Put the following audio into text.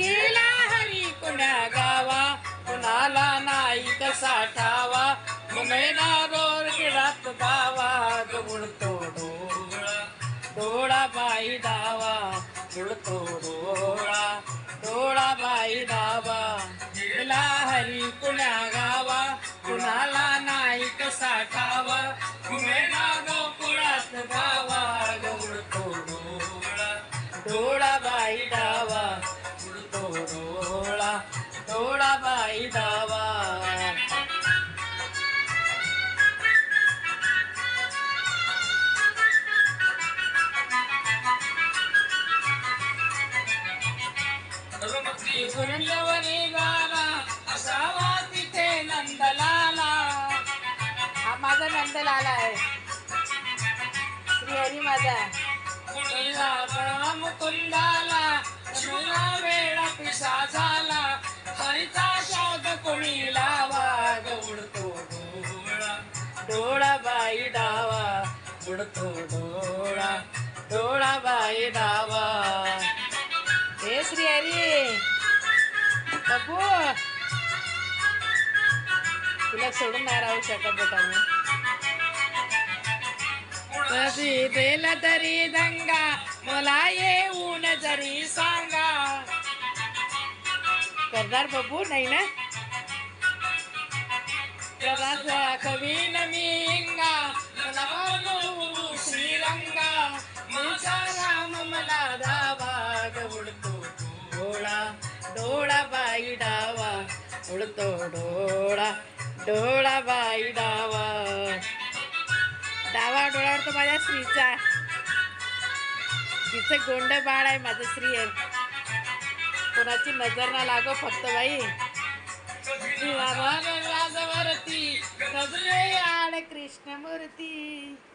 केला हरी कुण्या गावा कुणाला नाही तसा ठावा मुंबईला रोर गिरात गावा गुळतो डोळा डोळा बाई दावा गुळतो डोळा डोळा बाई दावा केला हरी कुण्या गावा कुणाला नाही कसा ठावा मुंबईला गोकुळात गावा गुळतो डोळा डोळा बाई दावा डोळा दावा सुरंदवरी गाला असावा तिथे नंदलाला. हा माझा नंदलाला आहे. श्री हरी माझा उडतो डोळा डोळा बाई डावा हे श्री हरी. बापू तुला सोडून नाही राहू शकत बेटा मी. कधी देल तरी दंगा मला येऊन जरी सांगा. करणार बाबू नाही ना? कवी कवीन बाई डावा उडतो डोळा डोळा बाई डावा डावा डोळ्यावर तो माझ्या स्त्रीचा तिचं गोंड बाळ आहे माझं स्त्री आहे कोणाची नजर ना लागो फक्त बाई राजवरती आड कृष्णमूर्ती